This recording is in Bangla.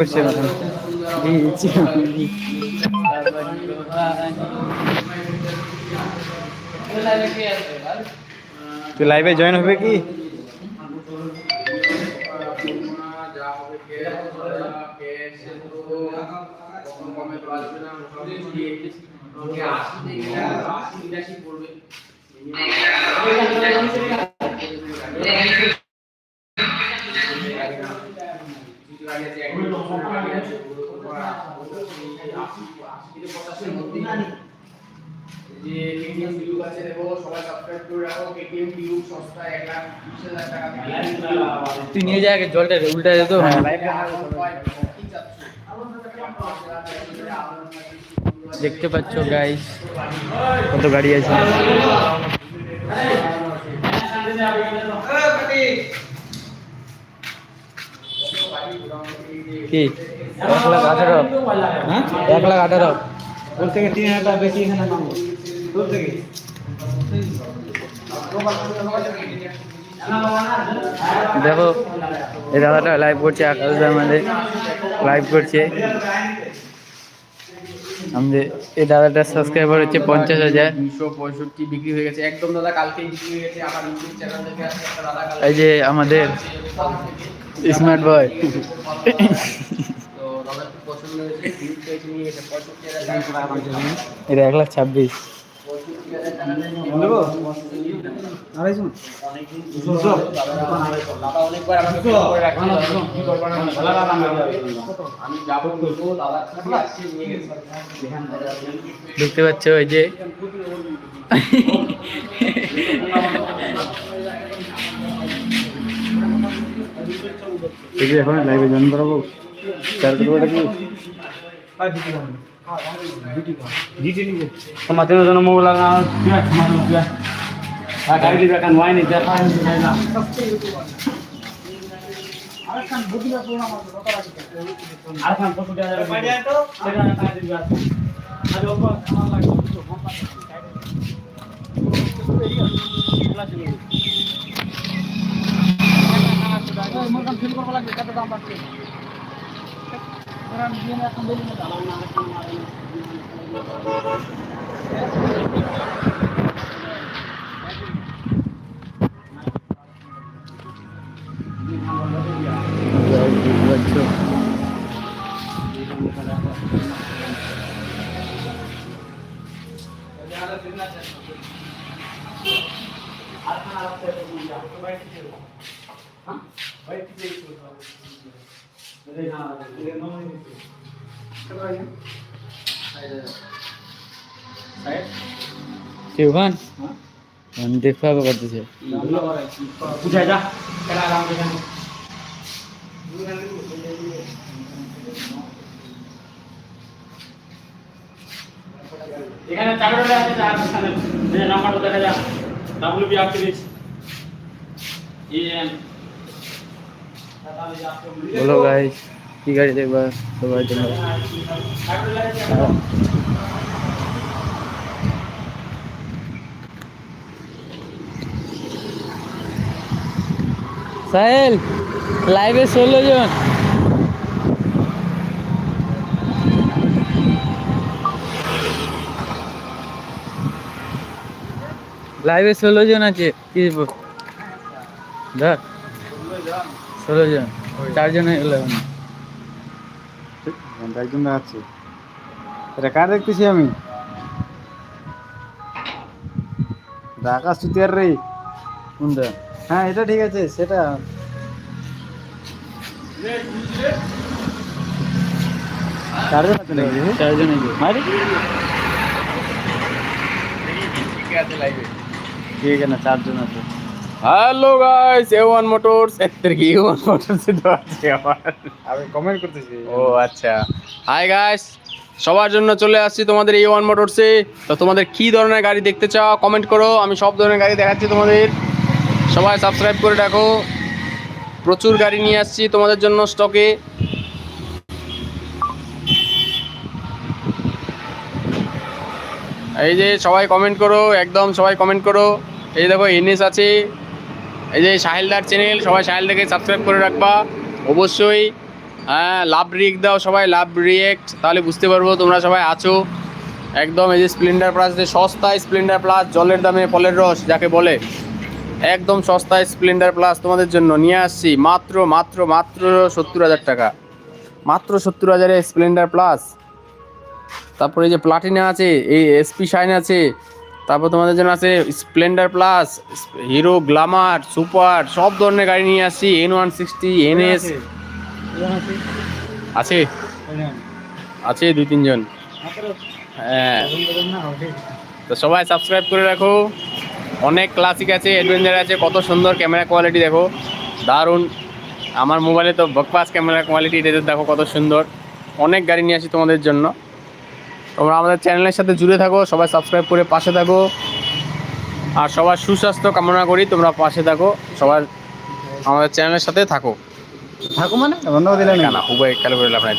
করছে এখন তুই লাইভে জয়েন হবে কি যে কেটিএম টিউব আছে দেখো সবাই সাবস্ক্রাইব করে রাখো। কেটিএম টিউব সস্তা এক লাখ বিশ হাজার টাকা তুই নিয়ে যা জলটা উল্টা যেত দেখতে পাচ্ছ গাইস কত গাড়ি আছে? কি? এক লাখ আঠারো। হ্যাঁ? এক লাখ আঠারো। ওর থেকে তিন হাজার টাকা বেশি এখানে নামবো তোর থেকে। দেখো এই দাদাটা লাইভ করছে আকাশ আমাদের লাইভ করছে। আমাদের এই দাদাটার সাবস্ক্রাইবার হচ্ছে পঞ্চাশ হাজার। দুশো পঁয়ষট্টি বিক্রি হয়ে গেছে। একদম দাদা কালকেই বিক্রি হয়ে গেছে। আমার ইউটিউব চ্যানেল থেকে দাদা কালকে এই যে আমাদের স্মার্ট বয় এটা এক লাখ ছাব্বিশ। পঁয়ষট্টি হাজার টাকা দেবো আড়াইশো দুশো দাদা অনেকবার আমাকে ফোন করে রাখছে দাদা কি করব না আমি যাব বলব দাদা খুবই আসছে নিয়ে গেছে দেখতে পাচ্ছ ওই যে দেখি এখন লাইভে জয়েন করাবো চার কিলোটা কি জিটি নিবো তোমার তিন জন মোবাইল লাগা গাড়ি দিবে এখন ওয়াই নি দেখা না আর খান কত টাকা যাবে তো সেটা টাকা দিবে আজ ওপর আমার লাগবে দেখতে পাচ্ছ তুই ওখান আমি দেখতে হবে করতেছে বুঝা যা কেডা আরাম করে এখানে চাকরিটা আছে যার এখানে যে নাম্বারটা দেখা যায় ডাব্লিউবি আটত্রিশ ইএন বলো গাইস কি গাড়ি দেখবা? সবাই তোমরা সাহেল লাইভে ষোলো জন। লাইভে ষোলো জন আছে, কি ধর। ষোলো জন চারজন এখন একজন আছে এটা কার দেখতেছি আমি? ঢাকা সুতিয়ার রে। কোনটা? হ্যাঁ এটা ঠিক আছে সেটা। চারজন আছে নাকি? চারজন আছে মারি ঠিক আছে না চারজন আছে। Hello guys A one motors এর কি এ ওয়ান মোটরস তো আছে আমার। আমি কমেন্ট করতেছি। ও আচ্ছা। হাই গাইস সবার জন্য চলে আসছি তোমাদের এ ওয়ান মোটরসে তো তোমাদের কি ধরনের গাড়ি দেখতে চাও কমেন্ট করো। আমি সব ধরনের গাড়ি দেখাচ্ছি তোমাদের। সবাই সাবস্ক্রাইব করে রাখো। প্রচুর গাড়ি নিয়ে আসছি তোমাদের জন্য স্টকে এই যে সবাই কমেন্ট করো একদম সবাই কমেন্ট করো। এই দেখো এনএস আছে। এই যে সাহেলদার চ্যানেল সবাই সাহেলদাকে সাবস্ক্রাইব করে রাখবা। অবশ্যই হ্যাঁ লাভ রিয়েক্ট দাও, সবাই লাভ রিয়েক্ট। তাহলে বুঝতে পারব তোমরা সবাই আছো। একদম এই যে স্প্লেন্ডার প্লাস যে সস্তায় স্প্লেন্ডার প্লাস জলের দামে ফলের রস, যাকে বলে। একদম সস্তায় স্প্লেন্ডার প্লাস তোমাদের জন্য। নিয়ে আসছি, মাত্র মাত্র মাত্র সত্তর হাজার টাকা। মাত্র সত্তর হাজারে স্প্লেন্ডার প্লাস তারপরে যে প্লাটিনা আছে, এই এসপি শাইন আছে তারপর তোমাদের জন্য আছে Splendor Plus Hero Glamour super সব ধরনের গাড়ি নিয়ে আসছি এন ওয়ান সিক্সটি এনএস আছে? আছে দুই, তিনজন। হ্যাঁ। তো সবাই সাবস্ক্রাইব করে রাখো। অনেক ক্লাসিক আছে অ্যাডভেঞ্চার আছে, কত সুন্দর ক্যামেরা কোয়ালিটি দেখো। দারুণ। আমার মোবাইলে তো বকপাস ক্যামেরা কোয়ালিটি এটাতে দেখো, কত সুন্দর। অনেক গাড়ি নিয়ে আসি তোমাদের জন্য। তোমরা আমাদের চ্যানেলের সাথে জুড়ে থাকো সবাই সাবস্ক্রাইব করে পাশে থাকো। আর সবার সুস্বাস্থ্য কামনা করি তোমরা পাশে থাকো সবার আমাদের চ্যানেলের সাথে থাকো। থাকো মানে? ধন্যবাদ দিলাম না হুবাই খেলে করে লাভ